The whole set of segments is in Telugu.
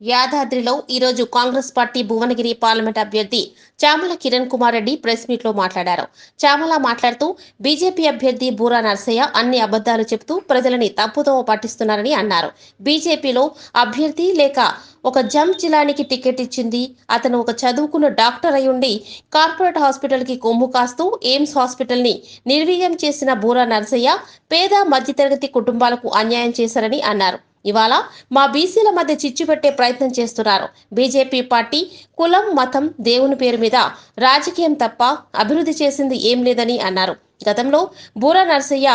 యాదాద్రిలో ఈరోజు కాంగ్రెస్ పార్టీ భువనగిరి పార్లమెంట్ అభ్యర్థి చామల కిరణ్ కుమార్ రెడ్డి ప్రెస్ మీట్లో మాట్లాడారు. చామల మాట్లాడుతూ బీజేపీ అభ్యర్థి బూరా నర్సయ్య అన్ని అబద్ధాలు చెబుతూ ప్రజలని తప్పుదోవ పట్టిస్తున్నారని అన్నారు. బీజేపీలో అభ్యర్థి లేక ఒక జమ్ జిలానికి టికెట్ ఇచ్చింది అతను ఒక చదువుకున్న డాక్టర్ అయి ఉండి కార్పొరేట్ హాస్పిటల్కి కొమ్ము కాస్తూ ఎయిమ్స్ హాస్పిటల్ని నిర్వీర్యం చేసిన బూరా నర్సయ్య పేద మధ్యతరగతి కుటుంబాలకు అన్యాయం చేశారని అన్నారు. ఇవాళ మా బీసీల మధ్య చిచ్చు పెట్టే ప్రయత్నం చేస్తున్నారు. బీజేపీ పార్టీ కులం మతం దేవుని పేరు మీద రాజకీయం తప్ప అభివృద్ధి చేసింది ఏం లేదని అన్నారు. గతంలో బూరా నర్సయ్య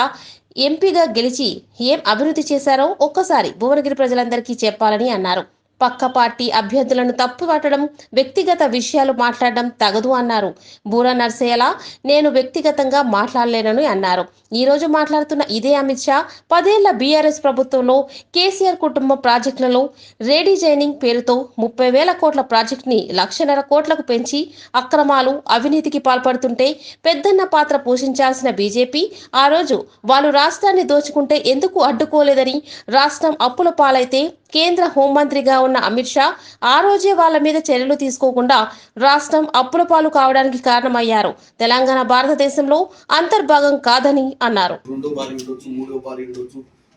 ఎంపీగా గెలిచి ఏం అభివృద్ధి చేశారో ఒక్కసారి భువనగిరి ప్రజలందరికీ చెప్పాలని అన్నారు. పక్క పార్టీ అభ్యర్థులను తప్పు పట్టడం వ్యక్తిగత విషయాలు మాట్లాడడం తగదు అన్నారు. బూరా నర్సయ్యలా నేను వ్యక్తిగతంగా మాట్లాడలేనని అన్నారు. ఈ రోజు మాట్లాడుతున్న ఇదే అమిత్ షా పదేళ్ళ బీఆర్ఎస్ ప్రభుత్వంలో కేసీఆర్ కుటుంబ ప్రాజెక్టులలో రేడిజైనింగ్ పేరుతో ముప్పై వేల కోట్ల ప్రాజెక్టుని లక్షన్నర కోట్లకు పెంచి అక్రమాలు అవినీతికి పాల్పడుతుంటే పెద్దన్న పాత్ర పోషించాల్సిన బీజేపీ ఆ రోజు వాళ్ళు రాష్ట్రాన్ని దోచుకుంటే ఎందుకు అడ్డుకోలేదని రాష్ట్రం అప్పుల పాలైతే కేంద్ర హోంమంత్రిగా ఉన్న అమిత్ షా ఆ రోజే వాళ్ళ మీద చర్యలు తీసుకోకుండా రాష్ట్రం అప్పుల పాలు కావడానికి కారణమయ్యారు. తెలంగాణ భారతదేశంలో అంతర్భాగం కాదని అన్నారు.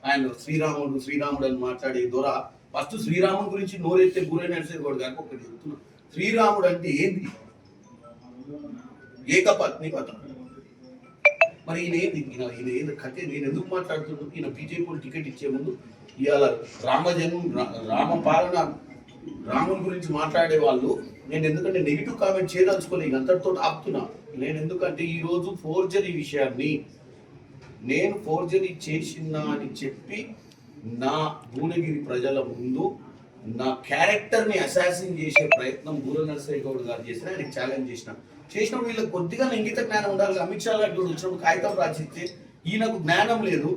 ఆయన శ్రీరాముడు శ్రీరాముడు అని మాట్లాడే దొర ఫస్ట్ శ్రీరాముడు గురించి నోరెత్తే గురే నడిచేవాడు గారికి ఒకటి చెప్తున్నా. శ్రీరాముడు అంటే ఏంది? ఏకపత్ని పథం మరి ఈయన ఏంది? ఈయన ఈయన ఏంది? కథ నేను ఎందుకు మాట్లాడుతున్నాడు ఈయన బీజేపీ టికెట్ ఇచ్చే ముందు ఇవాళ రామజన్మ రా- రామ పాలన రాముని గురించి మాట్లాడే వాళ్ళు నేను ఎందుకంటే నెగిటివ్ కామెంట్ చేయదలుచుకోలే ఇక అంతటితో ఆపుతున్నా. నేను ఎందుకంటే ఈరోజు ఫోర్జరీ విషయాన్ని నేను ఫోర్జరీ చేసినా అని చెప్పి నా భువనగిరి ప్రజల ముందు నా క్యారెక్టర్ని అసాసిన్ చేసే ప్రయత్నం బూర నరసయ్య గౌడ్ గారు చేసిన ఆయనకి ఛాలెంజ్ చేసిన. చేసినప్పుడు వీళ్ళకి కొద్దిగా ఇంగిత జ్ఞానం ఉండాలి. అమిత్ షా గారు వచ్చినప్పుడు కాగితం రాసిస్తే ఈయనకు జ్ఞానం లేదు.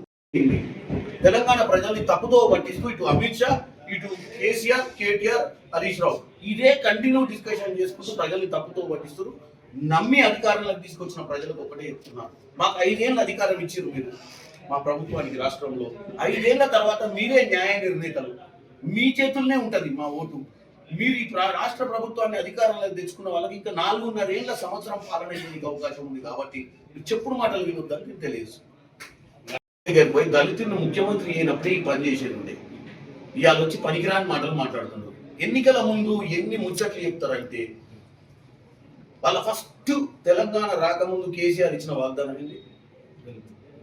తెలంగాణ ప్రజల్ని తప్పుతో పట్టిస్తూ ఇటు అమిత్ షా ఇటు కేసీఆర్ కేటీఆర్ హరీష్ రావు. ఇదే కంటిన్యూ డిస్కషన్ చేసుకుంటూ ప్రజల్ని తప్పుతో పట్టిస్తారు నమ్మి అధికారంలోకి తీసుకొచ్చిన ప్రజలకు ఒకటే చెప్తున్నారు మాకు ఐదేళ్ళు అధికారం ఇచ్చారు మీరు. మా ప్రభుత్వానికి రాష్ట్రంలో ఐదేళ్ళ తర్వాత మీరే న్యాయ నిర్ణేతలు. మీ చేతుల్లోనే ఉంటుంది మా ఓటు. మీరు ఈ రాష్ట్ర ప్రభుత్వాన్ని అధికారంలోకి తెచ్చుకున్న వాళ్ళకి ఇంకా నాలుగున్నరేళ్ళ సంవత్సరం పాలన చేయడానికి అవకాశం ఉంది కాబట్టి చెప్పుడు మాటలు వినొద్దని తెలియదు గారు పోయి దళితుడిని ముఖ్యమంత్రి అయినప్పుడే ఈ పని చేసేది ఇవాళ వచ్చి పనికిరాని మాటలు మాట్లాడుతున్నారు. ఎన్నికల ముందు ఎన్ని ముచ్చట్లు చెప్తారంటే వాళ్ళ ఫస్ట్ తెలంగాణ రాకముందు కేసీఆర్ ఇచ్చిన వాగ్దానం ఏంటి?